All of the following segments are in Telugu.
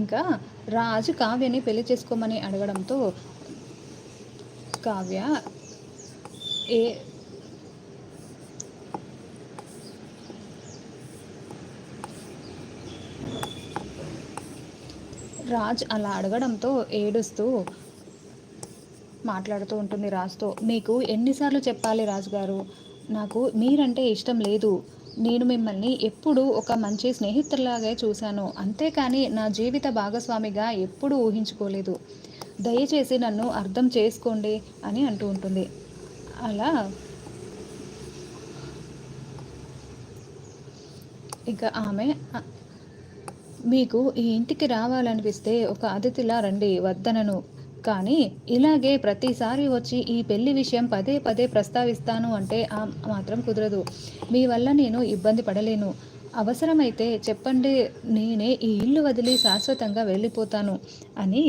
ఇంకా రాజు కావ్యని పెళ్ళి చేసుకోమని అడగడంతో కావ్య ఏ రాజ్ అలా అడగడంతో ఏడుస్తూ మాట్లాడుతూ ఉంటుంది రాజుతో. మీకు ఎన్నిసార్లు చెప్పాలి రాజుగారు? నాకు మీరంటే ఇష్టం లేదు. నేను మిమ్మల్ని ఎప్పుడూ ఒక మంచి స్నేహితులాగే చూశాను. అంతేకాని నా జీవిత భాగస్వామిగా ఎప్పుడూ ఊహించుకోలేదు. దయచేసి నన్ను అర్థం చేసుకోండి అని అంటూ ఉంటుంది. అలా ఇక ఆమె మీకు ఈ ఇంటికి రావాలనిపిస్తే ఒక అతిథిలా రండి వద్దనను. కానీ ఇలాగే ప్రతిసారి వచ్చి ఈ పెళ్ళి విషయం పదే పదే ప్రస్తావిస్తాను అంటే ఆ మాత్రం కుదరదు. మీ వల్ల నేను ఇబ్బంది పడలేను. అవసరమైతే చెప్పండి నేనే ఈ ఇల్లు వదిలి శాశ్వతంగా వెళ్ళిపోతాను అని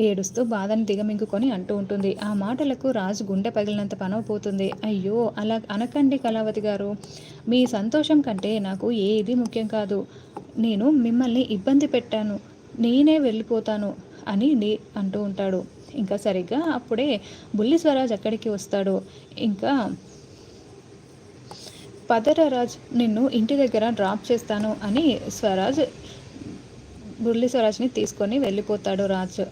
ఏడుస్తూ బాధని దిగమింగుకొని అంటూ ఉంటుంది. ఆ మాటలకు రాజు గుండె పగిలినంత పనవపోతుంది అయ్యో అలా అనకండి కళావతి గారు. మీ సంతోషం కంటే నాకు ఏది ముఖ్యం కాదు. నేను మిమ్మల్ని ఇబ్బంది పెట్టాను. నేనే వెళ్ళిపోతాను. అని నీ అంటూ ఉంటాడు. ఇంకా సరిగ్గా అప్పుడే బుల్లి స్వరాజ్ అక్కడికి వస్తాడు. ఇంకా పదరరాజ్ నిన్ను ఇంటి దగ్గర డ్రాప్ చేస్తాను అని స్వరాజ్ బుల్లి స్వరాజ్ని తీసుకొని వెళ్ళిపోతాడు రాజ్.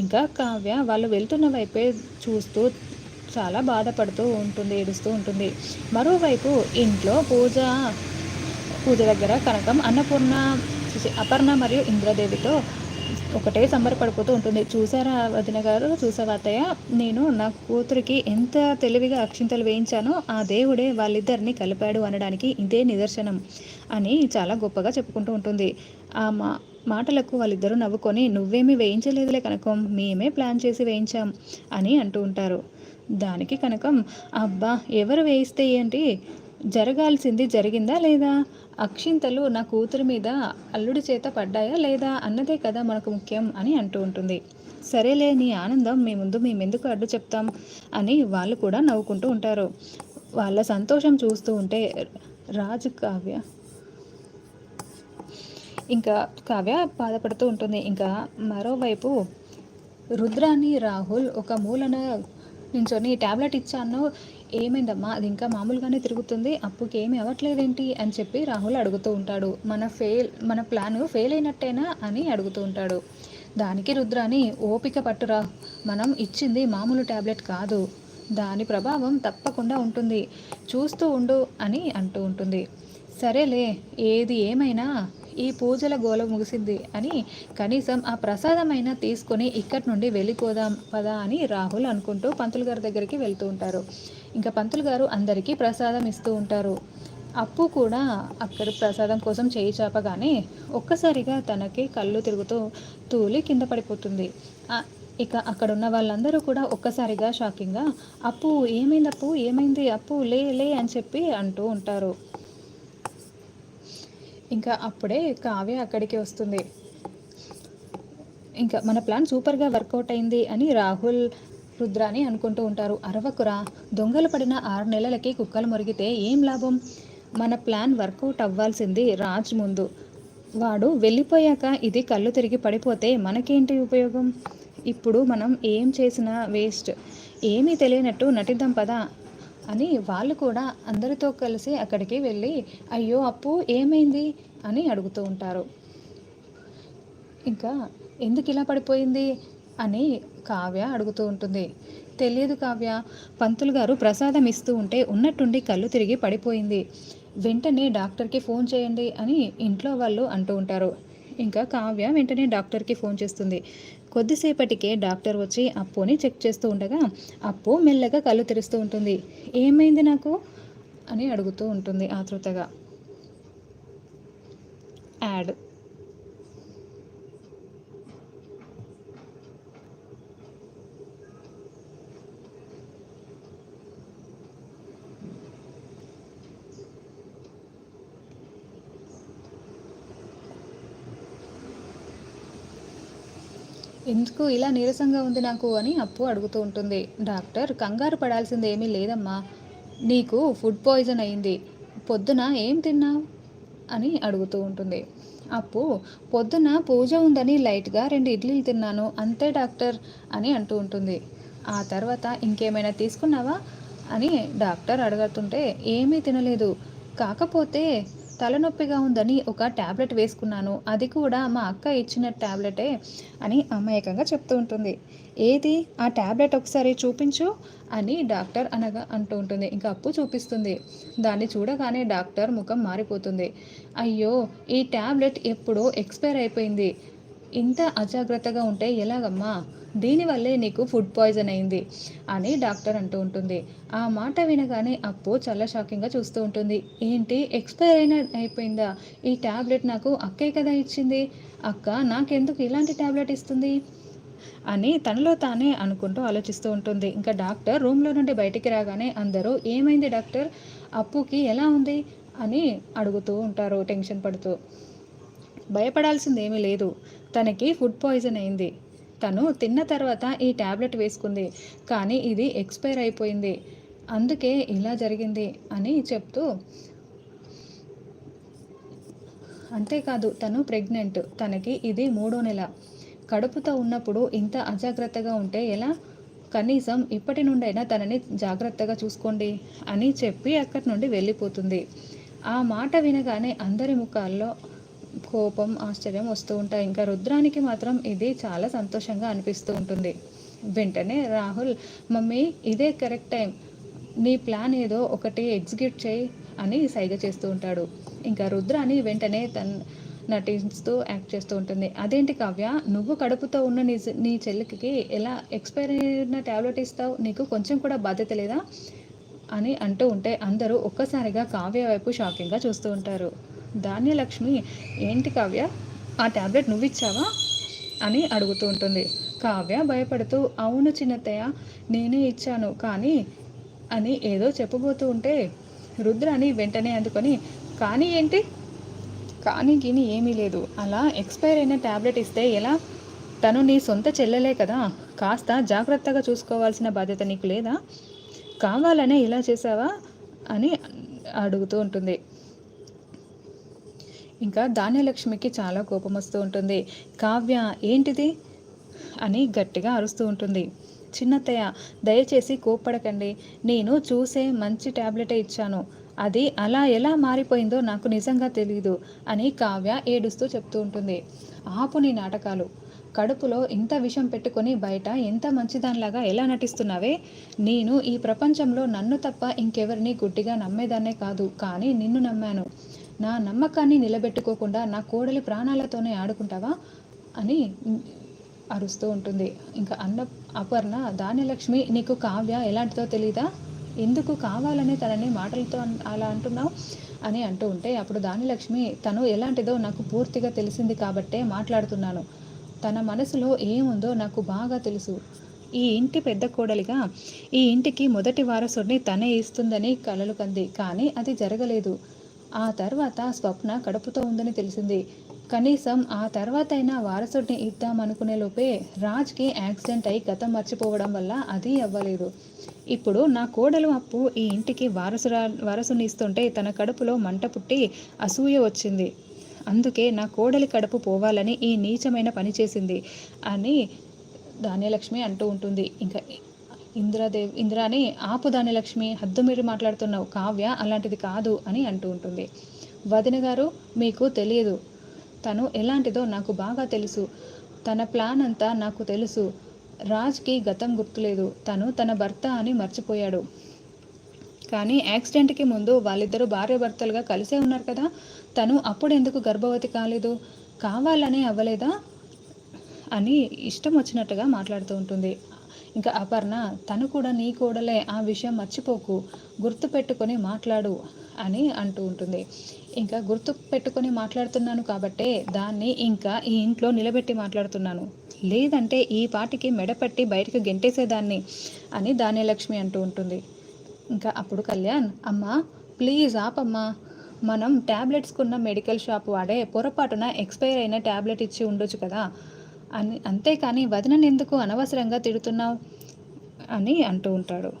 ఇంకా కావ్య వాళ్ళు వెళ్తున్న వైపే చూస్తూ చాలా బాధపడుతూ ఉంటుంది ఏడుస్తూ ఉంటుంది. మరోవైపు ఇంట్లో పూజ పూజ దగ్గర కనకం అన్నపూర్ణ అపర్ణ మరియు ఇంద్రదేవితో ఒకటే సంబరపడిపోతూ ఉంటుంది. చూసారా వదిన గారు? చూసావా అత్తయ్య? నేను నా కూతురికి ఎంత తెలివిగా అక్షింతలు వేయించానో ఆ దేవుడే వాళ్ళిద్దరిని కలిపాడు అనడానికి ఇదే నిదర్శనం అని చాలా గొప్పగా చెప్పుకుంటూ ఉంటుంది. ఆ మా మాటలకు వాళ్ళిద్దరూ నవ్వుకొని నువ్వేమీ వేయించలేదులే కనకం మేమే ప్లాన్ చేసి వేయించాం అని అంటూ ఉంటారు. దానికి కనకం అబ్బా ఎవరు వేయిస్తే ఏంటి? జరగాల్సింది జరిగిందా లేదా? అక్షింతలు నా కూతురు మీద అల్లుడి చేత పడ్డాయా లేదా? అన్నదే కదా మనకు ముఖ్యం అని అంటూ ఉంటుంది. సరేలే నీ ఆనందం మీ ముందు మేమెందుకు అడ్డు చెప్తాం? అని వాళ్ళు కూడా నవ్వుకుంటూ ఉంటారు. వాళ్ళ సంతోషం చూస్తూ ఉంటే రాజు కావ్య ఇంకా కావ్య బాధపడుతూ ఉంటుంది. ఇంకా మరోవైపు రుద్రాని రాహుల్ ఒక మూలన నించొని ట్యాబ్లెట్ ఇచ్చాను. ఏమైందమ్మా? అది ఇంకా మామూలుగానే తిరుగుతుంది. అప్పుకి ఏమి అవ్వట్లేదేంటి? అని చెప్పి రాహుల్ అడుగుతూ ఉంటాడు. మన ఫెయిల్ మన ప్లాన్ ఫెయిల్ అయినట్టేనా? అని అడుగుతూ ఉంటాడు. దానికి రుద్రాని ఓపిక పట్టురా. మనం ఇచ్చింది మామూలు ట్యాబ్లెట్ కాదు. దాని ప్రభావం తప్పకుండా ఉంటుంది. చూస్తూ ఉండు అని అంటూ ఉంటుంది. సరేలే ఏది ఏమైనా ఈ పూజల గోల ముగిసింది అని కనీసం ఆ ప్రసాదమైనా తీసుకొని ఇక్కడి నుండి వెళ్ళిపోదాం పదా అని రాహుల్ అనుకుంటూ పంతులు గారి దగ్గరికి వెళ్తూ ఉంటారు. ఇంకా పంతులు గారు అందరికీ ప్రసాదం ఇస్తూ ఉంటారు. అప్పు కూడా అక్కడ ప్రసాదం కోసం చేయి చాపగానే ఒక్కసారిగా తనకి కళ్ళు తిరుగుతూ తూలి కింద పడిపోతుంది. ఇక అక్కడ ఉన్న వాళ్ళందరూ కూడా ఒక్కసారిగా షాకింగ్గా అప్పు ఏమైంది అప్పు ఏమైంది? అప్పు లే లే అని చెప్పి అంటూ ఉంటారు. ఇంకా అప్పుడే కావ్య అక్కడికి వస్తుంది. ఇంకా మన ప్లాన్ సూపర్గా వర్కౌట్ అయింది అని రాహుల్ రుద్రాని అనుకుంటూ ఉంటారు. అరవకురా దొంగలు పడిన ఆరు నెలలకి కుక్కలు మురిగితే ఏం లాభం? మన ప్లాన్ వర్కౌట్ అవ్వాల్సింది రాజ్ ముందు. వాడు వెళ్ళిపోయాక ఇది కళ్ళు తిరిగి పడిపోతే మనకేంటి ఉపయోగం? ఇప్పుడు మనం ఏం చేసినా వేస్ట్. ఏమీ తెలియనట్టు నటిద్దాం పదా అని వాళ్ళు కూడా అందరితో కలిసి అక్కడికి వెళ్ళి అయ్యో అప్పు ఏమైంది? అని అడుగుతూ ఉంటారు. ఇంకా ఎందుకు ఇలా పడిపోయింది? అని కావ్య అడుగుతూ ఉంటుంది. తెలియదు కావ్య. పంతులు గారు ప్రసాదం ఇస్తూ ఉంటే ఉన్నట్టుండి కళ్ళు తిరిగి పడిపోయింది. వెంటనే డాక్టర్కి ఫోన్ చేయండి అని ఇంట్లో వాళ్ళు అంటూ ఉంటారు. ఇంకా కావ్య వెంటనే డాక్టర్కి ఫోన్ చేస్తుంది. కొద్దిసేపటికే డాక్టర్ వచ్చి అప్పుని చెక్ చేస్తూ ఉండగా అప్పు మెల్లగా కళ్ళు తెరుస్తూ ఉంటుంది. ఏమైంది నాకు? అని అడుగుతూ ఉంటుంది ఆతృతగా. యాడ్ ఎందుకు ఇలా నీరసంగా ఉంది నాకు అని అప్పు అడుగుతూ ఉంటుంది. డాక్టర్ కంగారు పడాల్సింది ఏమీ లేదమ్మా. నీకు ఫుడ్ పాయిజన్ అయింది. పొద్దున ఏం తిన్నావు? అని అడుగుతూ ఉంటుంది. అప్పు పొద్దున పూజ ఉందని లైట్గా రెండు ఇడ్లీలు తిన్నాను. అంతే డాక్టర్ అని అంటూ ఉంటుంది. ఆ తర్వాత ఇంకేమైనా తీసుకున్నావా? అని డాక్టర్ అడుగుతుంటే ఏమీ తినలేదు. కాకపోతే తలనొప్పిగా ఉందని ఒక ట్యాబ్లెట్ వేసుకున్నాను. అది కూడా మా అక్క ఇచ్చిన ట్యాబ్లెటే అని అమాయకంగా చెప్తూ ఉంటుంది. ఏది? ఆ ట్యాబ్లెట్ ఒకసారి చూపించు అని డాక్టర్ అనగా అంటూ ఉంటుంది. ఇంకా అప్పు చూపిస్తుంది. దాన్ని చూడగానే డాక్టర్ ముఖం మారిపోతుంది. అయ్యో ఈ ట్యాబ్లెట్ ఎప్పుడో ఎక్స్పైర్ అయిపోయింది. ఇంత అజాగ్రత్తగా ఉంటే ఎలాగమ్మా? దీనివల్లే నీకు ఫుడ్ పాయిజన్ అయింది అని డాక్టర్ అంటూ ఉంటుంది. ఆ మాట వినగానే అప్పు చాలా షాకింగ్గా చూస్తూ ఉంటుంది. ఏంటి? ఎక్స్పైర్ అయిన అయిపోయిందా? ఈ ట్యాబ్లెట్ నాకు అక్కే కదా ఇచ్చింది. అక్క నాకెందుకు ఇలాంటి ట్యాబ్లెట్ ఇస్తుంది? అని తనలో తానే అనుకుంటూ ఆలోచిస్తూ ఉంటుంది. ఇంకా డాక్టర్ రూమ్లో నుండి బయటికి రాగానే అందరూ ఏమైంది డాక్టర్? అప్పుకి ఎలా ఉంది? అని అడుగుతూ ఉంటారు టెన్షన్ పడుతూ. భయపడాల్సింది ఏమీ లేదు. తనకి ఫుడ్ పాయిజన్ అయింది. తను తిన్న తర్వాత ఈ ట్యాబ్లెట్ వేసుకుంది. కానీ ఇది ఎక్స్పైర్ అయిపోయింది. అందుకే ఇలా జరిగింది అని చెప్తూ అంతేకాదు తను ప్రెగ్నెంట్. తనకి ఇది మూడో నెల. కడుపుతో ఉన్నప్పుడు ఇంత అజాగ్రత్తగా ఉంటే ఎలా? కనీసం ఇప్పటి నుండైనా తనని జాగ్రత్తగా చూసుకోండి అని చెప్పి అక్కడి నుండి వెళ్ళిపోతుంది. ఆ మాట వినగానే అందరి ముఖాల్లో కోపం ఆశ్చర్యం వస్తూ ఉంటాయి. ఇంకా రుద్రానికి మాత్రం ఇది చాలా సంతోషంగా అనిపిస్తూ ఉంటుంది. వెంటనే రాహుల్ మమ్మీ ఇదే కరెక్ట్ టైం. నీ ప్లాన్ ఏదో ఒకటి ఎగ్జిక్యూట్ చేయి అని సైగ చేస్తూ ఉంటాడు. ఇంకా రుద్రాని వెంటనే తన నటిస్తూ యాక్ట్ చేస్తూ ఉంటుంది. అదేంటి కావ్య? నువ్వు కడుపుతో ఉన్న నీ నీ చెల్లికి ఎలా ఎక్స్పైర్ అయిన ట్యాబ్లెట్ ఇస్తావు? నీకు కొంచెం కూడా బాధ్యత లేదా? అని అంటూ ఉంటే అందరూ ఒక్కసారిగా కావ్య వైపు షాకింగ్గా చూస్తూ ఉంటారు. ధాన్యలక్ష్మి ఏంటి కావ్య? ఆ ట్యాబ్లెట్ నువ్వు ఇచ్చావా అని అడుగుతూ ఉంటుంది. కావ్య భయపడుతూ అవును చిన్నత్తయ్య నేనే ఇచ్చాను కానీ అని ఏదో చెప్పబోతూ ఉంటే రుద్రాని వెంటనే అందుకొని కానీ ఏంటి? కానీ గిని ఏమీ లేదు. అలా ఎక్స్పైర్ అయిన ట్యాబ్లెట్ ఇస్తే ఎలా? తను నీ సొంత చెల్లెలే కదా. కాస్త జాగ్రత్తగా చూసుకోవాల్సిన బాధ్యత నీకు లేదా? కావాలనే ఇలా చేసావా అని అడుగుతూ ఉంటుంది. ఇంకా ధాన్యలక్ష్మికి చాలా కోపం వస్తూ ఉంటుంది. కావ్య ఏంటిది? అని గట్టిగా అరుస్తూ ఉంటుంది. చిన్నత్తయ్య దయచేసి కోప్పడకండి. నేను చూసే మంచి ట్యాబ్లెటే ఇచ్చాను. అది అలా ఎలా మారిపోయిందో నాకు నిజంగా తెలియదు అని కావ్య ఏడుస్తూ చెప్తూ ఉంటుంది. ఆపు నీ నాటకాలు. కడుపులో ఇంత విషం పెట్టుకొని బయట ఎంత మంచిదానిలాగా ఎలా నటిస్తున్నావే? నేను ఈ ప్రపంచంలో నన్ను తప్ప ఇంకెవరిని గుడ్డిగా నమ్మేదాన్నే కాదు కానీ నిన్ను నమ్మాను. నా నమ్మకాన్ని నిలబెట్టుకోకుండా నా కోడలి ప్రాణాలతోనే ఆడుకుంటావా? అని అరుస్తూ ఉంటుంది. ఇంకా అన్న అపర్ణ ధాన్యలక్ష్మి నీకు కావ్య ఎలాంటిదో తెలీదా? ఎందుకు కావాలని తనని మాటలతో అలా అంటున్నావు? అని అంటూ ఉంటే అప్పుడు దానిలక్ష్మి తను ఎలాంటిదో నాకు పూర్తిగా తెలిసింది కాబట్టే మాట్లాడుతున్నాను. తన మనసులో ఏముందో నాకు బాగా తెలుసు. ఈ ఇంటి పెద్ద కోడలిగా ఈ ఇంటికి మొదటి వారసుడిని తనే ఇస్తుందని కలలు కంది. కానీ అది జరగలేదు. ఆ తర్వాత స్వప్న కడుపుతో ఉందని తెలిసింది. కనీసం ఆ తర్వాత అయినా వారసుడిని ఇద్దామనుకునే లోపే రాజ్కి యాక్సిడెంట్ అయి గతం మర్చిపోవడం వల్ల అది అవ్వలేదు. ఇప్పుడు నా కోడలు అప్పు ఈ ఇంటికి వారసురా వారసుని ఇస్తుంటే తన కడుపులో మంట పుట్టి అసూయ వచ్చింది. అందుకే నా కోడలి కడుపు పోవాలని ఈ నీచమైన పని చేసింది అని ధాన్యలక్ష్మి అంటూ ఉంటుంది. ఇంకా ఇంద్రాదేవి ఇంద్రాని ఆపుదాని లక్ష్మి హద్దు మీరు మాట్లాడుతున్నావు కావ్య అలాంటిది కాదు అని అంటూ ఉంటుంది. వదిన గారు మీకు తెలియదు. తను ఎలాంటిదో నాకు బాగా తెలుసు. తన ప్లాన్ అంతా నాకు తెలుసు. రాజ్కి గతం గుర్తులేదు. తను తన భర్త అని మర్చిపోయాడు. కానీ యాక్సిడెంట్కి ముందు వాళ్ళిద్దరూ భార్య భర్తలుగా కలిసే ఉన్నారు కదా. తను అప్పుడు ఎందుకు గర్భవతి కాలేదు? కావాలనే అవ్వలేదా? అని ఇష్టం వచ్చినట్టుగా మాట్లాడుతూ ఉంటుంది. ఇంకా అపర్ణ తను కూడా నీ కూడలే ఆ విషయం మర్చిపోకు. గుర్తు పెట్టుకొని మాట్లాడు అని అంటూ ఉంటుంది. ఇంకా గుర్తు పెట్టుకొని మాట్లాడుతున్నాను కాబట్టే దాన్ని ఇంకా ఈ ఇంట్లో నిలబెట్టి మాట్లాడుతున్నాను. లేదంటే ఈ పాటికి మెడపట్టి బయటకు గెంటేసేదాన్ని అని ధాన్యలక్ష్మి అంటూ ఉంటుంది. ఇంకా అప్పుడు కళ్యాణ్ అమ్మా ప్లీజ్ ఆపమ్మా. మనం ట్యాబ్లెట్స్కున్న మెడికల్ షాప్ వాడే పొరపాటున ఎక్స్పైర్ అయిన ట్యాబ్లెట్ ఇచ్చి ఉండొచ్చు కదా. అని అంతేకాని వదినని ఎందుకు అనవసరంగా తిడుతున్నావు అని అంటూ ఉంటాడు.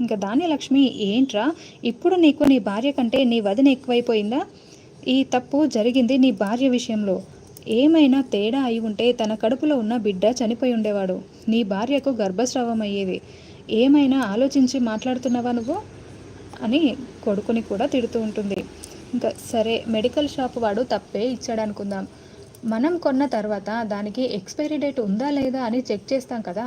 ఇంకా ధాన్యలక్ష్మి ఏంట్రా? ఇప్పుడు నీకు నీ భార్య కంటే నీ వదిన ఎక్కువైపోయిందా? ఈ తప్పు జరిగింది నీ భార్య విషయంలో. ఏమైనా తేడా అయి ఉంటే తన కడుపులో ఉన్న బిడ్డ చనిపోయి ఉండేవాడు. నీ భార్యకు గర్భస్రావం అయ్యేది. ఏమైనా ఆలోచించి మాట్లాడుతున్నావా నువ్వు? అని కొడుకుని కూడా తిడుతూ ఉంటుంది. ఇంకా సరే మెడికల్ షాప్ వాడు తప్పే ఇచ్చాడనుకుందాం. మనం కొన్న తర్వాత దానికి ఎక్స్పైరీ డేట్ ఉందా లేదా అని చెక్ చేస్తాం కదా.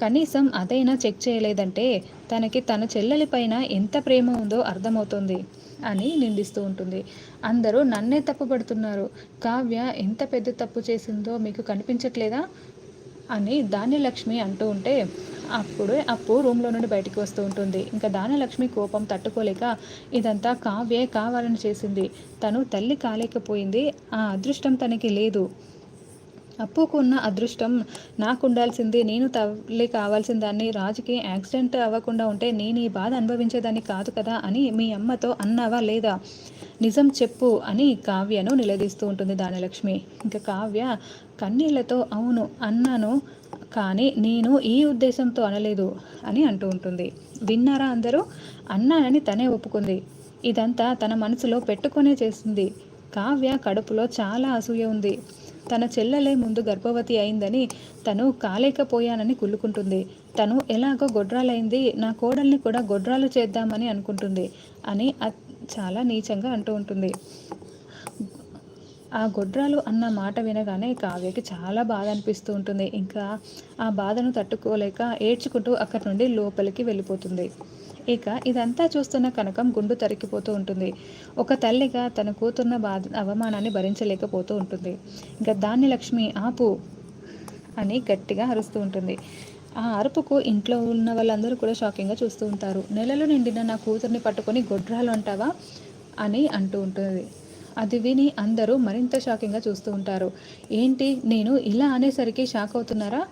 కనీసం అదైనా చెక్ చేయలేదంటే తనకి తన చెల్లెలి పైన ఎంత ప్రేమ ఉందో అర్థమవుతుంది అని నిందిస్తూ ఉంటుంది. అందరూ నన్నే తప్పుపడుతున్నారు కావ్య ఎంత పెద్ద తప్పు చేసిందో మీకు కనిపించట్లేదా? అని ధాన్యలక్ష్మి అంటూ ఉంటే అప్పుడే అప్పు రూమ్లో నుండి బయటికి వస్తూ ఉంటుంది. ఇంకా దానలక్ష్మి కోపం తట్టుకోలేక ఇదంతా కావ్యే కావాలని చేసింది. తను తల్లి కాలేకపోయింది. ఆ అదృష్టం తనకి లేదు. అప్పుకు ఉన్న అదృష్టం నాకు ఉండాల్సింది నేను తల్లి కావాల్సిన దాన్ని రాజుకి యాక్సిడెంట్ అవ్వకుండా ఉంటే నేను ఈ బాధ అనుభవించేదాన్ని కాదు కదా అని మీ అమ్మతో అన్నావా లేదా? నిజం చెప్పు అని కావ్యను నిలదీస్తూ ఉంటుంది దానలక్ష్మి. ఇంకా కావ్య కన్నీళ్ళతో అవును అన్నాను కానీ నేను ఈ ఉద్దేశంతో అనలేదు అని అంటూ ఉంటుంది. విన్నారా అందరూ? అన్నానని తనే ఒప్పుకుంది. ఇదంతా తన మనసులో పెట్టుకునే చేసింది. కావ్య కడుపులో చాలా అసూయ ఉంది. తన చెల్లెలే ముందు గర్భవతి అయిందని తను కాలేకపోయానని కుళ్ళుకుంటుంది. తను ఎలాగో గొడ్రాలైంది నా కోడల్ని కూడా గొడ్రాలు చేద్దామని అనుకుంటుంది అని చాలా నీచంగా అంటూ ఉంటుంది. ఆ గొడ్రాలు అన్న మాట వినగానే కావ్యకి చాలా బాధ అనిపిస్తూ ఉంటుంది. ఇంకా ఆ బాధను తట్టుకోలేక ఏడ్చుకుంటూ అక్కడి నుండి లోపలికి వెళ్ళిపోతుంది. ఇక ఇదంతా చూస్తున్న కనకం గుండు తరికిపోతూ ఉంటుంది. ఒక తల్లిగా తన కూతున్న బాధ అవమానాన్ని భరించలేకపోతూ ఉంటుంది. ఇంకా దాన్ని లక్ష్మి ఆపు అని గట్టిగా అరుస్తూ ఉంటుంది. ఆ అరుపుకు ఇంట్లో ఉన్న వాళ్ళందరూ కూడా షాకింగ్గా చూస్తూ ఉంటారు. నెలలు నిండిన నా కూతుర్ని పట్టుకొని గొడ్రాలు అంటావా అని అంటూ ఉంటుంది. అది విని అందరూ మరింత షాకింగ్గా చూస్తూ ఉంటారు. ఏంటి నేను ఇలా అనేసరికి షాక్ అవుతున్నారా?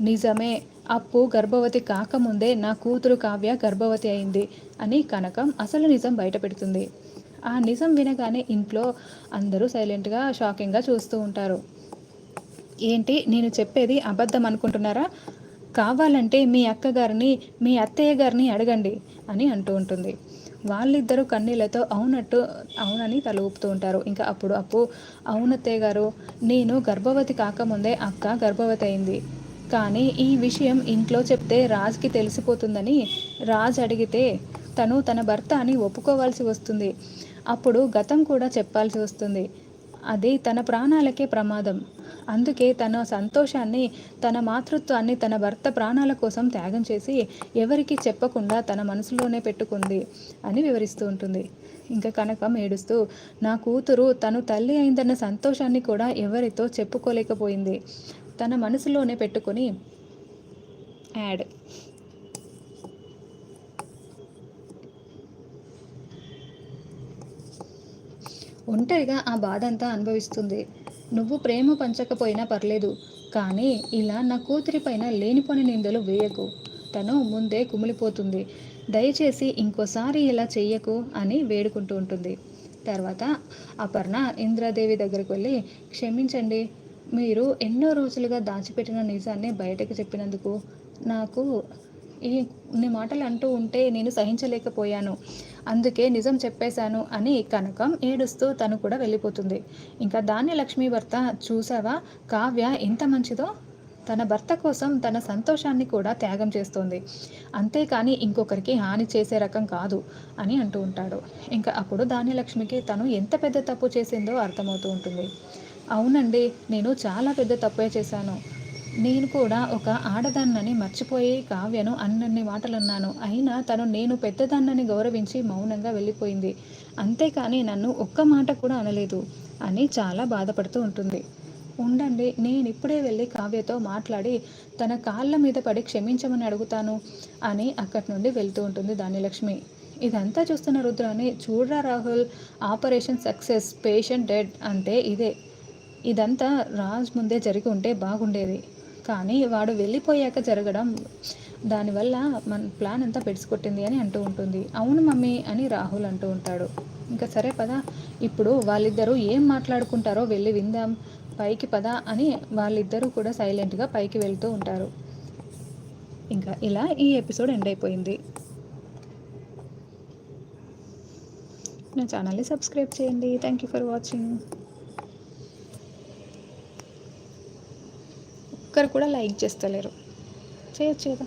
నిజమే అప్పు గర్భవతి కాకముందే నా కూతురు కావ్య గర్భవతి అయింది అని కనకం అసలు నిజం బయటపెడుతుంది. ఆ నిజం వినగానే ఇంట్లో అందరూ సైలెంట్గా షాకింగ్గా చూస్తూ ఉంటారు. ఏంటి నేను చెప్పేది అబద్ధం అనుకుంటున్నారా? కావాలంటే మీ అక్కగారిని మీ అత్తయ్య గారిని అడగండి అని అంటూ ఉంటుంది. వాళ్ళిద్దరూ కన్నీళ్ళతో అవునట్టు అవునని తల ఊపుతూ ఉంటారు. ఇంకా అప్పుడు అప్పు అవునత్తయ్య గారు నేను గర్భవతి కాకముందే అక్క గర్భవతి అయింది. కానీ ఈ విషయం ఇంట్లో చెప్తే రాజ్కి తెలిసిపోతుందని రాజ్ అడిగితే తను తన భర్త అని ఒప్పుకోవాల్సి వస్తుంది. అప్పుడు గతం కూడా చెప్పాల్సి వస్తుంది. అది తన ప్రాణాలకే ప్రమాదం. అందుకే తన సంతోషాన్ని తన మాతృత్వాన్ని తన భర్త ప్రాణాల కోసం త్యాగం చేసి ఎవరికి చెప్పకుండా తన మనసులోనే పెట్టుకుంది అని వివరిస్తూ ఉంటుంది. ఇంకా కనకం ఏడుస్తూ నా కూతురు తను తల్లి అయిందన్న సంతోషాన్ని కూడా ఎవరితో చెప్పుకోలేకపోయింది. తన మనసులోనే పెట్టుకొని యాడ్. ఒంటరిగా ఆ బాధ అంతా అనుభవిస్తుంది. నువ్వు ప్రేమ పంచకపోయినా పర్లేదు కానీ ఇలా నా కూతురి పైన లేనిపోని నిందలు వేయకు. తను ముందే కుమిలిపోతుంది. దయచేసి ఇంకోసారి ఇలా చెయ్యకు అని వేడుకుంటూ ఉంటుంది. తర్వాత అపర్ణ ఇంద్రాదేవి దగ్గరికి వెళ్ళి క్షమించండి మీరు ఎన్నో రోజులుగా దాచిపెట్టిన నిజాన్ని బయటకు చెప్పినందుకు నాకు ఈ నీ మాటలు అంటూ ఉంటే నేను సహించలేకపోయాను. అందుకే నిజం చెప్పేశాను అని కనకం ఏడుస్తూ తను కూడా వెళ్ళిపోతుంది. ఇంకా ధాన్యలక్ష్మి భర్త చూసావా కావ్య ఎంత మంచిదో? తన భర్త కోసం తన సంతోషాన్ని కూడా త్యాగం చేస్తోంది. అంతేకాని ఇంకొకరికి హాని చేసే రకం కాదు అని అంటూ ఉంటాడు. ఇంకా అప్పుడు ధాన్యలక్ష్మికి తను ఎంత పెద్ద తప్పు చేసిందో అర్థమవుతూ ఉంటుంది. అవునండి నేను చాలా పెద్ద తప్పే చేశాను. నేను కూడా ఒక ఆడదాన్నని మర్చిపోయి కావ్యను అన్నన్ని మాటలున్నాను. అయినా తను నేను పెద్దదాన్నని గౌరవించి మౌనంగా వెళ్ళిపోయింది. అంతేకాని నన్ను ఒక్క మాట కూడా అనలేదు అని చాలా బాధపడుతూ ఉంటుంది. ఉండండి నేను ఇప్పుడే వెళ్ళి కావ్యతో మాట్లాడి తన కాళ్ళ మీద పడి క్షమించమని అడుగుతాను అని అక్కడి నుండి వెళ్తూ ఉంటుంది దానిలక్ష్మి ఇదంతా చూస్తున్న రుద్రాన్ని చూడరా Rahul operation success patient dead అంటే ఇదే. ఇదంతా రాజ్ ముందే జరిగి ఉంటే బాగుండేది. కానీ వాడు వెళ్ళిపోయాక జరగడం దానివల్ల మన ప్లాన్ అంతా పెడిసికొట్టింది అని అంటూ ఉంటుంది. అవును మమ్మీ అని రాహుల్ అంటూ ఉంటాడు. ఇంకా సరే పదా. ఇప్పుడు వాళ్ళిద్దరూ ఏం మాట్లాడుకుంటారో వెళ్ళి విందాం. పైకి పదా అని వాళ్ళిద్దరూ కూడా సైలెంట్గా పైకి వెళ్తూ ఉంటారు. ఇంకా ఇలా ఈ ఎపిసోడ్ ఎండ్ అయిపోయింది. నా ఛానల్ని సబ్స్క్రైబ్ చేయండి. Thank you for watching. ఒక్కరు కూడా లైక్ చేస్తలేరు. చేయొచ్చు కదా.